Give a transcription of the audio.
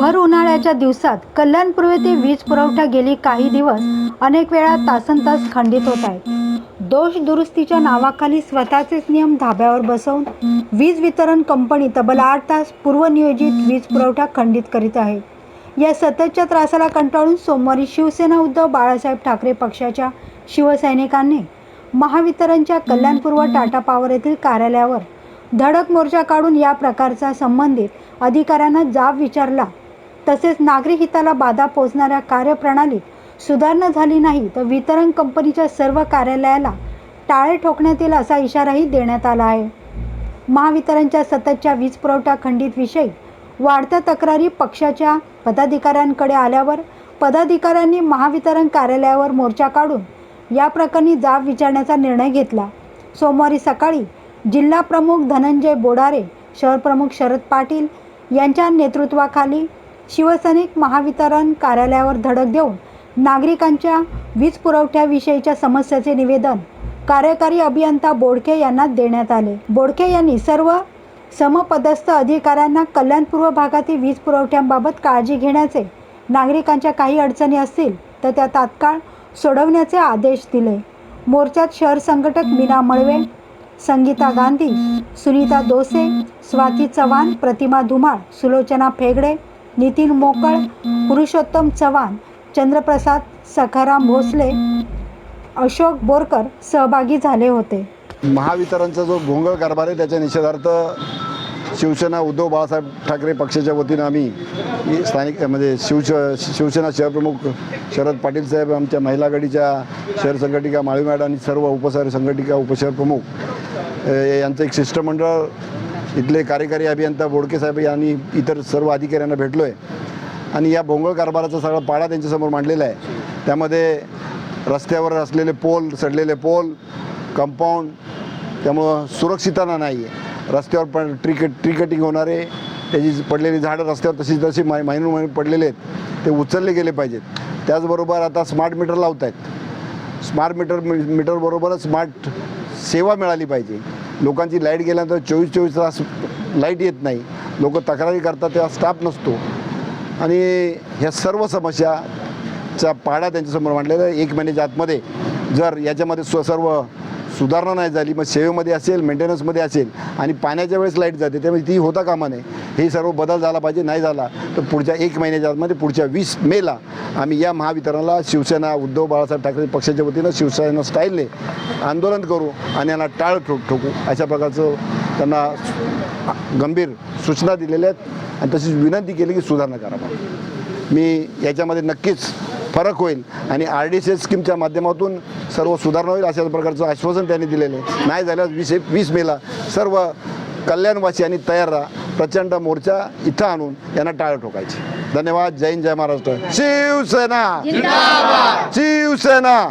भर उन्हाळ्याच्या दिवसात कल्याणपूर्वी ते वीज पुरवठा गेली काही दिवस अनेक वेळा तासन तास खंडित होत आहे दोष दुरुस्तीच्या नावाखाली स्वतःचेच नियम धाब्यावर बसवून वीज वितरण कंपनी तब्बल आठ तास पूर्वनियोजित वीज पुरवठा खंडित करीत आहे. या सततच्या त्रासाला कंटाळून सोमवारी शिवसेना उद्धव बाळासाहेब ठाकरे पक्षाच्या शिवसैनिकांनी महावितरणच्या कल्याणपूर्व टाटा पॉवर येथील कार्यालयावर धडक मोर्चा काढून या प्रकारचा संबंधित अधिकाऱ्यांना जाब विचारला. तसेच नागरी हिताला बाधा पोचणाऱ्या कार्यप्रणालीत सुधारणा झाली नाही तर वितरण कंपनीच्या सर्व कार्यालयाला टाळे ठोकण्यात येईल असा इशाराही देण्यात आला आहे. महावितरणच्या सततच्या वीज पुरवठा खंडित विषयी वाढत्या तक्रारी पक्षाच्या पदाधिकाऱ्यांकडे आल्यावर पदाधिकाऱ्यांनी महावितरण कार्यालयावर मोर्चा काढून या प्रकरणी जाब विचारण्याचा निर्णय घेतला. सोमवारी सकाळी जिल्हा प्रमुख धनंजय बोडारे शहरप्रमुख शरद पाटील यांच्या नेतृत्वाखाली शिवसैनिक महावितरण कार्यालयावर धडक देऊन नागरिकांच्या वीज पुरवठ्याविषयीच्या समस्याचे निवेदन कार्यकारी अभियंता बोडके यांना देण्यात आले. बोडके यांनी सर्व समपदस्थ अधिकाऱ्यांना कल्याणपूर्व भागातील वीज पुरवठ्याबाबत काळजी घेण्याचे नागरिकांच्या काही अडचणी असतील तर त्या तात्काळ सोडवण्याचे आदेश दिले. मोर्चात शहर संघटक मीना मळवे संगीता गांधी सुनीता दोसे स्वाती चव्हाण प्रतिमा धुमाळ सुलोचना फेगडे नितीन मोकळ पुरुषोत्तम चव्हाण चंद्रप्रसाद सखाराम भोसले अशोक बोरकर सहभागी झाले होते. महावितरणचा जो भोंगळ कारभार आहे त्याच्या निषेधार्थ शिवसेना उद्धव बाळासाहेब ठाकरे पक्षाच्या वतीनं आम्ही स्थानिक म्हणजे शिवश शिवसेना शहरप्रमुख शरद पाटील साहेब आमच्या महिला आघाडीच्या शहर संघटिका माळी मॅडम आणि सर्व उपसहर संघटिका उपशहर प्रमुख यांचं एक शिष्टमंडळ इथले कार्यकारी अभियंता बोडके साहेब यांनी इतर सर्व अधिकाऱ्यांना भेटलो आहे आणि या भोंगळ कारभाराचा सगळा पाडा त्यांच्यासमोर मांडलेला आहे. त्यामध्ये रस्त्यावर असलेले पोल सडलेले पोल कंपाऊंड त्यामुळं सुरक्षितता नाही आहे रस्त्यावर पण ट्री ट्री कटिंग होणारे त्याची पडलेली झाडं रस्त्यावर तशी तशी मै महिनून महिने पडलेले आहेत ते उचलले गेले पाहिजेत. त्याचबरोबर आता स्मार्ट मीटर लावत आहेत स्मार्ट मीटर मीटरबरोबरच स्मार्ट सेवा मिळाली पाहिजे. लोकांची लाइट गेल्यानंतर चोवीस चोवीस तास लाइट येत नाही. लोक तक्रारी करतात तेव्हा स्टाफ नसतो. आणि ह्या सर्व समस्याचा पाडा त्यांच्यासमोर मांडलेला आहे. एक महिन्याच्या आतमध्ये जर याच्यामध्ये स्व सर्व सुधारणा नाही झाली मग सेवेमध्ये असेल मेंटेनन्समध्ये असेल आणि पाण्याच्या वेळेस लाइट जाते त्यामुळे ती होता कामा नये. हे सर्व बदल झाला पाहिजे नाही झाला तर पुढच्या एक महिन्याच्या आतमध्ये पुढच्या वीस मेला आम्ही या महावितरणाला शिवसेना उद्धव बाळासाहेब ठाकरे पक्षाच्या वतीनं शिवसेना स्टाईलने आंदोलन करू आणि यांना टाळ ठोक ठोकू. अशा प्रकारचं त्यांना गंभीर सूचना दिलेल्या आहेत आणि तशीच विनंती केली की सुधारणा करा मी याच्यामध्ये नक्कीच फरक होईल आणि आर डी सी स्कीमच्या माध्यमातून सर्व सुधारणा होईल अशा प्रकारचं आश्वासन त्यांनी दिलेलं आहे. नाही झाल्यास वीस वीस मेला सर्व कल्याणवासियांनी तयार राहा. प्रचंड मोर्चा इथं आणून यांना टाळं ठोकायचे. धन्यवाद. जय हिंद जय महाराष्ट्र. शिवसेना! शिवसेना!